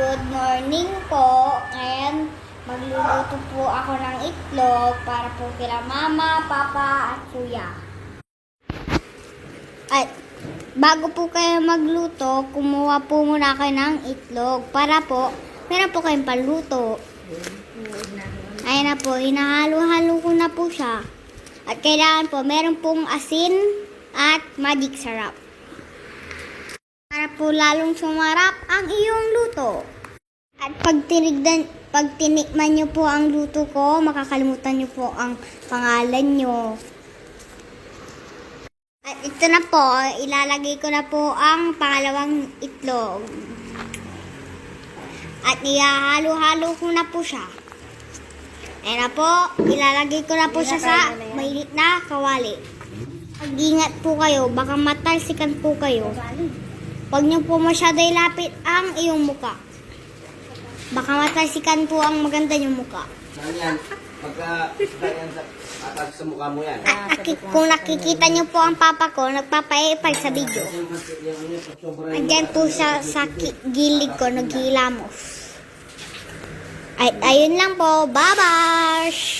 Good morning po. Ngayon, magluluto po ako ng itlog para po kila mama, papa, at kuya. At bago po kayo magluto, kumuha po muna kayo ng itlog para po, meron po kayong paluto. Ayan na po, hinahalo-halo ko na po siya. At kailangan po, meron pong asin at magic sarap. Po lalong sumarap ang iyong luto. At pag tinigdan, pag tinikman nyo po ang luto ko, makakalimutan nyo po ang pangalan nyo. At ito na po, ilalagay ko na po ang pangalawang itlog. At ihahalo-halo ko na po siya. Ayan na po, ilalagay ko na po siya sa mainit na kawali. Mag-ingat po kayo, baka matalsikan po kayo. Huwag niyo po masyado ilapit ang iyong muka. Baka matalsikan po ang maganda yung muka. Saan yan? Pagka yan sa, atag sa mukha mo yan. Ki- kung nakikita niyo po ang papa ko, nagpapaipal sa video. Andyan po siya sa ki- gilid ko, naghihilamos. Ay, ayun lang po. Bye-bye!